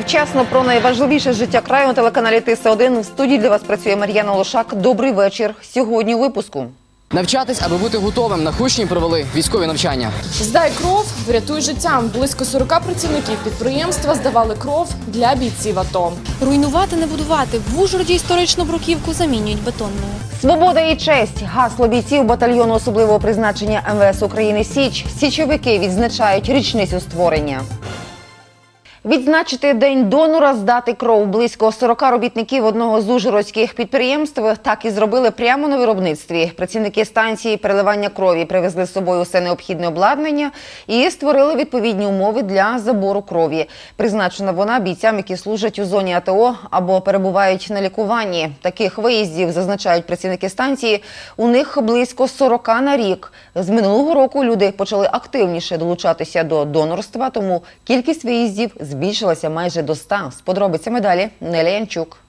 Вчасно про найважливіше життя краю на телеканалі Тиса 1 В студії для вас працює Мар'яна Лошак. Добрий вечір. Сьогодні у випуску. Навчатись, аби бути готовим на Хущині провели військові навчання. Здай кров, врятуй життя. Близько 40 працівників підприємства здавали кров для бійців АТО. Руйнувати не будувати. В Ужгороді історичну бруківку замінюють бетонною. Свобода і честь. Гасло бійців батальйону особливого призначення МВС України Січ. Січовики відзначають річницю створення. Відзначити день донора, здати кров близько 40 робітників одного з ужгородських підприємств так і зробили прямо на виробництві. Працівники станції переливання крові привезли з собою все необхідне обладнання і створили відповідні умови для забору крові. Призначена вона бійцям, які служать у зоні АТО або перебувають на лікуванні. Таких виїздів зазначають працівники станції. У них близько 40 на рік. З минулого року люди почали активніше долучатися до донорства, тому кількість виїздів збільшилася майже до 100. З подробицями далі Нелі Янчук.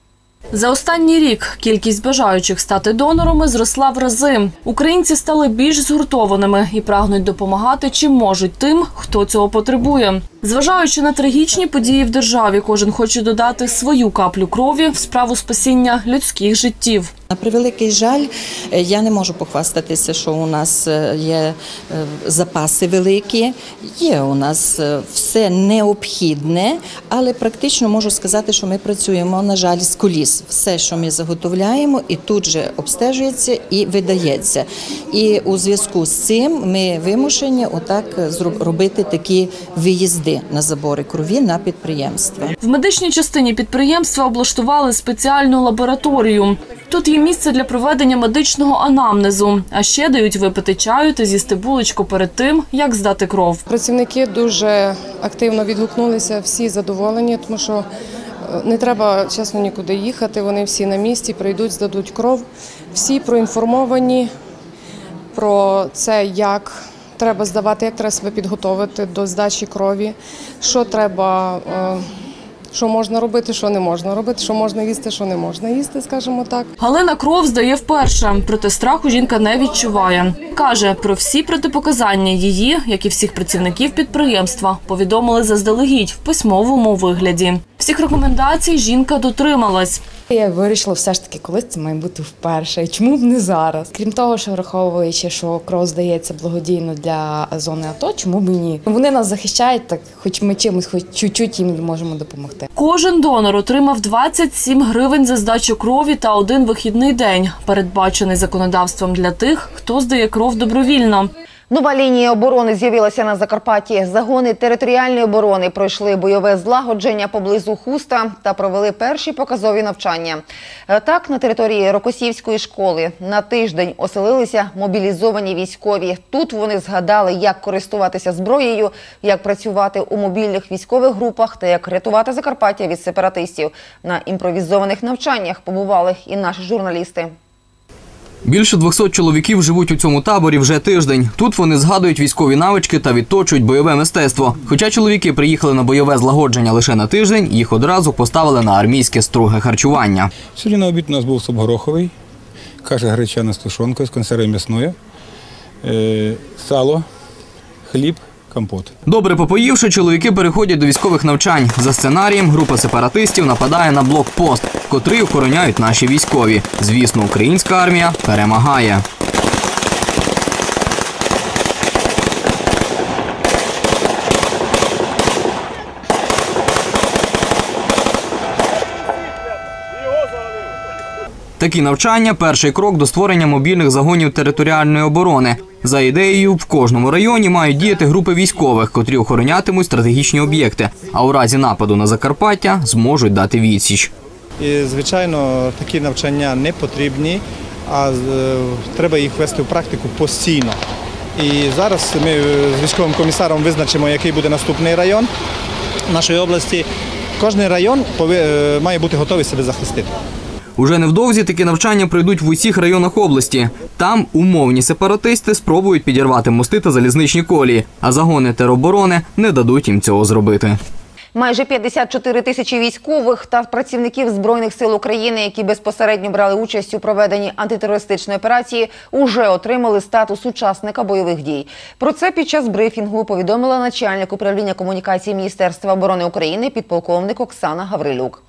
За останній рік кількість бажаючих стати донорами зросла в рази. Українці стали більш згуртованими і прагнуть допомагати чим можуть тим, хто цього потребує. Зважаючи на трагічні події в державі, кожен хоче додати свою каплю крові в справу спасіння людських життів. На превеликий жаль, е, я не можу похвастатися, що у нас е, є е, запаси великі. Є у нас все необхідне, але практично можу сказати, що ми працюємо, на жаль, з коліс. Все, що ми заготовляємо, і тут же обстежується і видається. І у зв'язку з цим ми вимушені отак робити такі виїзди на забори крові на підприємства. В медичній частині підприємства облаштували спеціальну лабораторію. Тут є місце для проведення медичного анамнезу, а ще дають випити чаю та з'їсти булочку перед тим, як здати кров. Працівники дуже активно відгукнулися, всі задоволені, тому що не треба чесно нікуди їхати. Вони всі на місці, прийдуть, здадуть кров. Всі проінформовані про це, як треба здавати, як треба себе підготовити до здачі крові, що треба. Що можна робити, що не можна робити, що можна їсти, що не можна їсти, скажімо так. Галина кров здає вперше, проте страху жінка не відчуває. Каже, про всі протипоказання її, як і всіх працівників підприємства, повідомили заздалегідь в письмовому вигляді. Всіх рекомендацій жінка дотрималась. Я вирішила все ж таки, коли це має бути вперше. І чому б не зараз? Крім того, що враховуючи, що кров здається благодійно для зони АТО, чому б і ні? Вони нас захищають, так хоч ми чимось, хоч чуть-чуть їм можемо допомогти. Кожен донор отримав 27 гривень за здачу крові та один вихідний день, передбачений законодавством для тих, хто здає кров добровільно. Нова лінія оборони з'явилася на Закарпатті. Загони територіальної оборони пройшли бойове злагодження поблизу Хуста та провели перші показові навчання. Е, Так, на території Рокосівської школи на тиждень оселилися мобілізовані військові. Тут вони згадали, як користуватися зброєю, як працювати у мобільних військових групах та як рятувати Закарпаття від сепаратистів. На імпровізованих навчаннях побували і наші журналісти. Більше 200 чоловіків живуть у цьому таборі вже тиждень. Тут вони згадують військові навички та відточують бойове мистецтво. Хоча чоловіки приїхали на бойове злагодження лише на тиждень, їх одразу поставили на армійське струге харчування. Сьогодні на обід у нас був суп гороховий, каша гречана з тушонкою, з консерви м'ясною, е, сало, хліб, компот. Добре попоївши, чоловіки переходять до військових навчань. За сценарієм група сепаратистів нападає на блокпост, котрий охороняють наші військові. Звісно, українська армія перемагає. Такі навчання перший крок до створення мобільних загонів територіальної оборони. За ідеєю, в кожному районі мають діяти групи військових, котрі охоронятимуть стратегічні об'єкти, а у разі нападу на Закарпаття зможуть дати відсіч. І, звичайно, такі навчання не потрібні, а е, треба їх вести в практику постійно. І зараз ми е, з військовим комісаром визначимо, який буде наступний район нашої області. Кожний район е, має бути готовий себе захистити. Уже невдовзі такі навчання пройдуть в усіх районах області. Там умовні сепаратисти спробують підірвати мости та залізничні колії, а загони тероборони не дадуть їм цього зробити. Майже 54 тисячі військових та працівників збройних сил України, які безпосередньо брали участь у проведенні антитерористичної операції, уже отримали статус учасника бойових дій. Про це під час брифінгу повідомила начальник управління комунікації Міністерства оборони України підполковник Оксана Гаврилюк.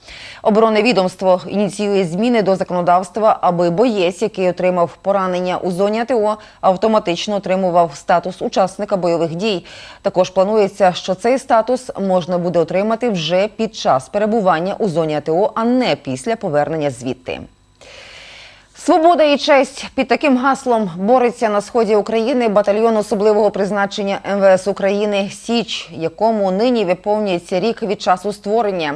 Оборонне відомство ініціює зміни до законодавства, аби боєць, який отримав поранення у зоні АТО, автоматично отримував статус учасника бойових дій. Також планується, що цей статус можна буде отримати вже під час перебування у зоні АТО, а не після повернення звідти. Свобода і честь під таким гаслом бореться на сході України батальйон особливого призначення МВС України Січ, якому нині виповнюється рік від часу створення.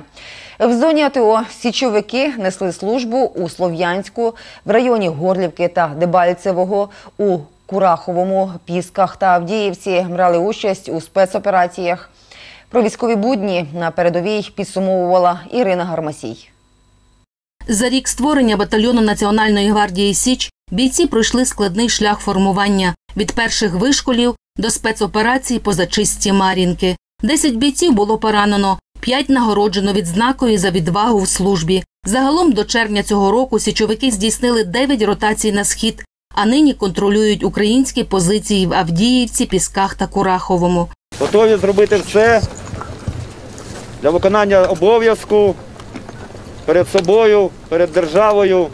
В зоні АТО січовики несли службу у Слов'янську, в районі Горлівки та Дебальцевого, у Кураховому, Пісках та Авдіївці брали участь у спецопераціях. Про військові будні на передовій підсумовувала Ірина Гармасій. За рік створення батальйону Національної гвардії Січ бійці пройшли складний шлях формування від перших вишколів до спецоперацій по зачистці Мар'їнки. Десять бійців було поранено, п'ять нагороджено відзнакою за відвагу в службі. Загалом до червня цього року січовики здійснили дев'ять ротацій на схід, а нині контролюють українські позиції в Авдіївці, Пісках та Кураховому. Готові зробити все для виконання обов'язку перед собою, перед державою,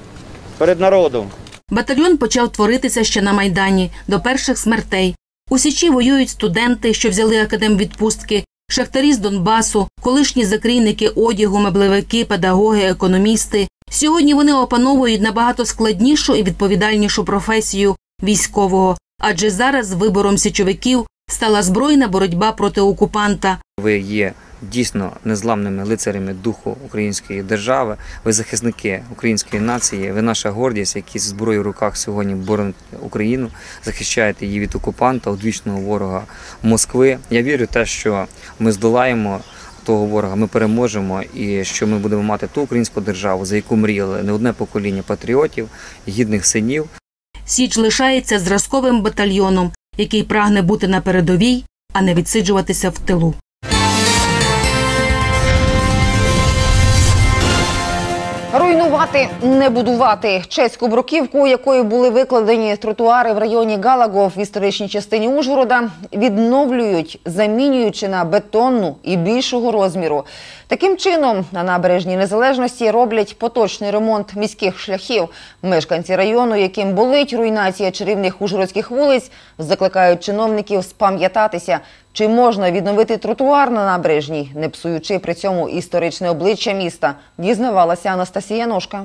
перед народом. Батальйон почав творитися ще на Майдані до перших смертей. У Січі воюють студенти, що взяли академвідпустки, шахтарі з Донбасу, колишні закрійники одягу, меблевики, педагоги, економісти. Сьогодні вони опановують набагато складнішу і відповідальнішу професію військового, адже зараз вибором січовиків стала збройна боротьба проти окупанта. Ви є дійсно незламними лицарями духу української держави. Ви захисники української нації. Ви наша гордість, які з зброєю в руках сьогодні боронять Україну, захищаєте її від окупанта, одвічного ворога Москви. Я вірю те, що ми здолаємо. Того ворога ми переможемо, і що ми будемо мати ту українську державу, за яку мріяли не одне покоління патріотів, гідних синів, Січ лишається зразковим батальйоном, який прагне бути на передовій, а не відсиджуватися в тилу. Руйнувати, не будувати. Чеську бруківку, якою були викладені тротуари в районі Галагов в історичній частині Ужгорода, відновлюють, замінюючи на бетонну і більшого розміру. Таким чином, на набережній незалежності роблять поточний ремонт міських шляхів. Мешканці району, яким болить руйнація чарівних ужгородських вулиць, закликають чиновників спам'ятатися, чи можна відновити тротуар на набережній, не псуючи при цьому історичне обличчя міста, дізнавалася Анастасія Ножка.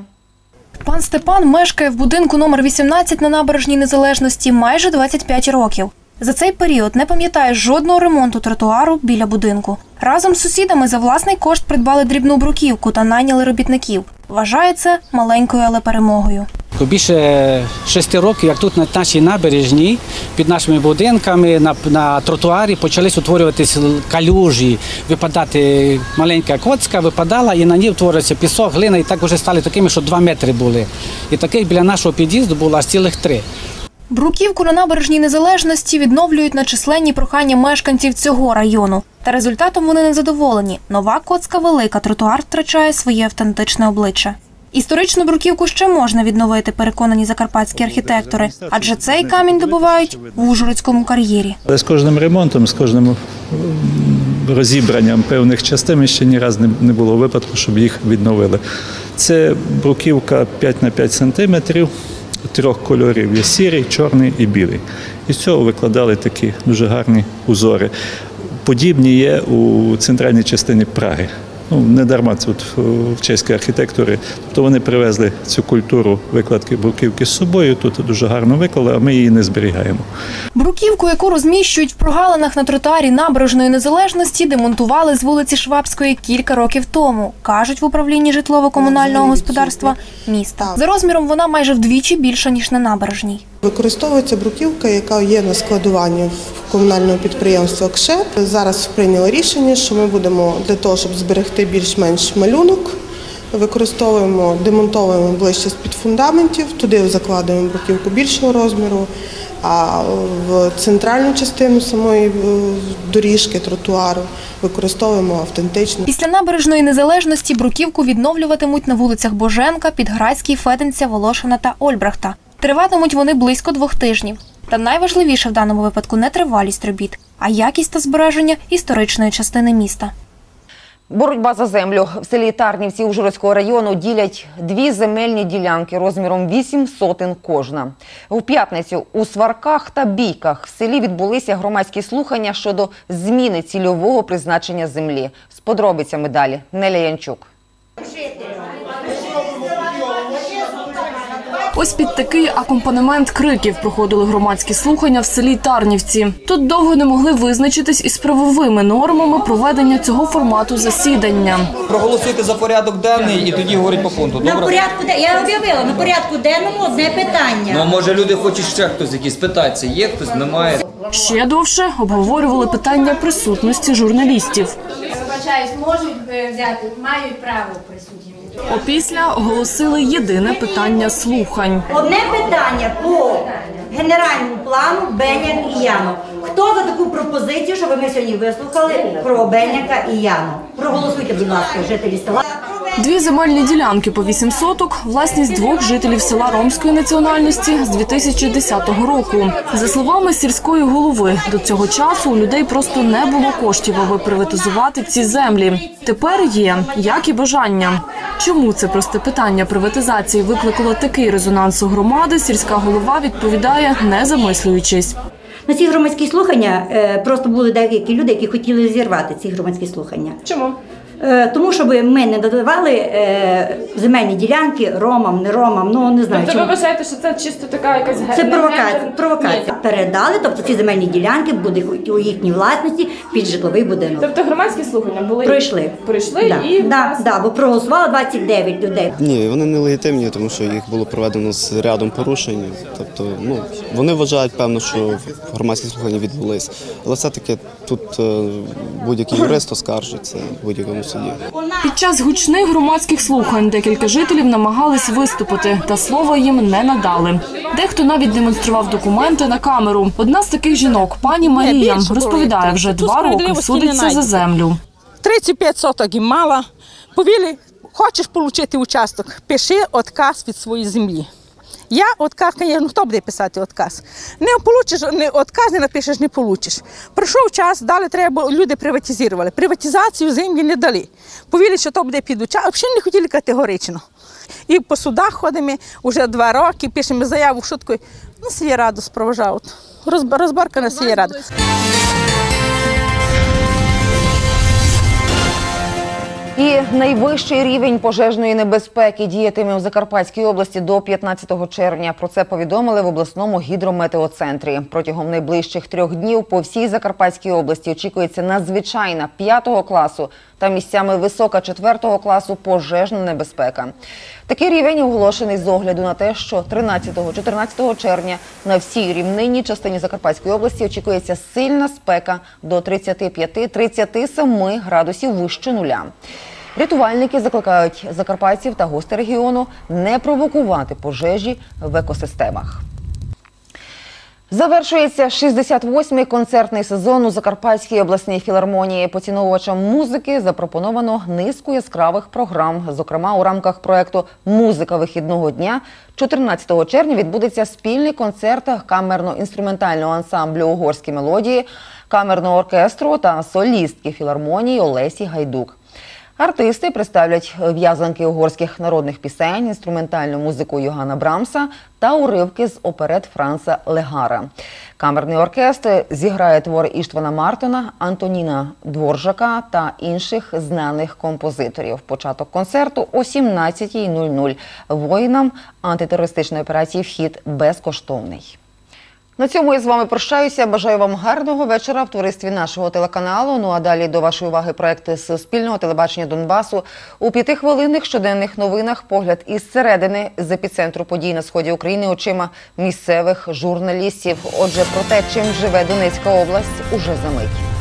Пан Степан мешкає в будинку номер 18 на набережній незалежності майже 25 років. За цей період не пам'ятає жодного ремонту тротуару біля будинку. Разом з сусідами за власний кошт придбали дрібну бруківку та найняли робітників. Вважає це маленькою, але перемогою. Більше шести років, як тут на нашій набережній, під нашими будинками, на, на тротуарі почались утворюватися калюжі, випадати маленька коцка, випадала і на ній утворюється пісок, глина, і так вже стали такими, що два метри були. І таких біля нашого під'їзду було аж цілих три. Бруківку на набережній незалежності відновлюють на численні прохання мешканців цього району. Та результатом вони не задоволені. Нова коцка велика, тротуар втрачає своє автентичне обличчя. Історичну бруківку ще можна відновити, переконані закарпатські архітектори, адже цей камінь добувають в Ужгородському кар'єрі. З кожним ремонтом, з кожним розібранням певних частин ще ні разу не- не було випадку, щоб їх відновили. Це бруківка 5 на 5 сантиметрів, трьох кольорів є сірий, чорний і білий. І з цього викладали такі дуже гарні узори. Подібні є у центральній частині Праги. Ну, не дарма тут е, в чеській архітектурі. Тобто вони привезли цю культуру викладки бруківки з собою. Тут дуже гарно виклали, а ми її не зберігаємо. Бруківку, яку розміщують в прогалинах на тротуарі набережної незалежності, демонтували з вулиці Швабської кілька років тому, кажуть в управлінні житлово-комунального господарства міста. За розміром вона майже вдвічі більша ніж на набережній. Використовується бруківка, яка є на складуванні в комунального підприємства КШЕП. Зараз прийняли рішення, що ми будемо для того, щоб зберегти більш-менш малюнок. Використовуємо, демонтовуємо ближче з під фундаментів, туди закладуємо бруківку більшого розміру. а в центральну частину самої е, доріжки, тротуару використовуємо автентичну. Після набережної незалежності бруківку відновлюватимуть на вулицях Боженка, Підградській, Феденця, Волошина та Ольбрахта. Триватимуть вони близько двох тижнів. Та найважливіше в даному випадку не тривалість робіт, а якість та збереження історичної частини міста. Боротьба за землю в селі Тарнівці Ужгородського району ділять дві земельні ділянки розміром 8 сотин кожна. В п'ятницю у сварках та бійках в селі відбулися громадські слухання щодо зміни цільового призначення землі. З подробицями далі Неля Янчук. Ось під такий акомпанемент криків проходили громадські слухання в селі Тарнівці. Тут довго не могли визначитись із правовими нормами проведення цього формату засідання. Проголосуйте за порядок денний і тоді говорить по пункту. На Добре? порядку де я об'явила на порядку денному одне питання. Ну а може люди хочуть ще хтось якісь питатися. Є хтось, немає. Ще довше обговорювали питання присутності журналістів. Вибачаюсь, можуть е, взяти, мають право присутні. Опісля оголосили єдине питання слухань. Одне питання по генеральному плану Беняк і Яно. Хто за таку пропозицію, щоб ми сьогодні вислухали про Беняка і Яно? Проголосуйте, будь ласка, жителі села. Дві земельні ділянки по 8 соток – власність двох жителів села ромської національності з 2010 року. За словами сільської голови, до цього часу у людей просто не було коштів, аби приватизувати ці землі. Тепер є, як і бажання. Чому це просте питання приватизації викликало такий резонанс у громади, сільська голова відповідає, не замислюючись. На ці громадські слухання е, просто були деякі люди, які хотіли зірвати ці громадські слухання. Чому? Е, Тому, щоб ми не додавали е, земельні ділянки ромам, не ромам, ну не знаю. Тобто ви вважаєте, що це чисто така якась Це провокація. провокація. Передали, тобто ці земельні ділянки будуть у їхній власності під житловий будинок. Тобто громадські слухання були Пройшли. Пройшли да. і да, да, бо проголосувало 29 людей. Ні, вони не легітимні, тому що їх було проведено з рядом порушень. Тобто, ну вони вважають, певно, що громадські слухання відбулись. Але все-таки тут е, будь-який юрист оскаржиться в будь-якому суді. Під час гучних громадських слухань декілька жителів намагались виступити, та слова їм не надали. Дехто навіть демонстрував документи на камеру. Одна з таких жінок, пані Марія, розповідає, вже два роки судиться за землю. 35 соток і мала. Повіли, хочеш отримати участок, пиши отказ від своєї землі. Я отказ, звісно, хто буде писати отказ? Не получиш, не отказ не напишеш, не получиш. Пройшов час, далі треба, люди приватизували. Приватизацію землі не дали. Повіли, що то буде під участок. Взагалі не хотіли категорично. І по судах ходимо вже два роки, пишемо заяву шуткою. Ну, сільраду спроважають. Розб- Розборка на сільраду. І найвищий рівень пожежної небезпеки діятиме у Закарпатській області до 15 червня. Про це повідомили в обласному гідрометеоцентрі. Протягом найближчих трьох днів по всій Закарпатській області очікується надзвичайна п'ятого класу та місцями висока 4 класу пожежна небезпека. Такий рівень оголошений з огляду на те, що 13-14 червня на всій рівнинній частині Закарпатської області очікується сильна спека до 35-37 градусів вище нуля. Рятувальники закликають закарпатців та гостей регіону не провокувати пожежі в екосистемах. Завершується 68-й концертний сезон у Закарпатській обласній філармонії. Поціновувачам музики запропоновано низку яскравих програм. Зокрема, у рамках проекту Музика вихідного дня 14 червня відбудеться спільний концерт камерно-інструментального ансамблю Угорські мелодії, камерного оркестру та солістки філармонії Олесі Гайдук. Артисти представлять в'язанки угорських народних пісень, інструментальну музику Йогана Брамса та уривки з оперет Франца Легара. Камерний оркестр зіграє твори Іштвана Мартона, Антоніна Дворжака та інших знаних композиторів. Початок концерту о 17.00. Воїнам антитерористичної операції вхід безкоштовний. На цьому я з вами прощаюся. Бажаю вам гарного вечора в товаристві нашого телеканалу. Ну а далі до вашої уваги проекти Суспільного телебачення Донбасу. У п'ятихвилинних щоденних новинах погляд із середини з епіцентру подій на сході України очима місцевих журналістів. Отже, про те, чим живе Донецька область, уже за мить.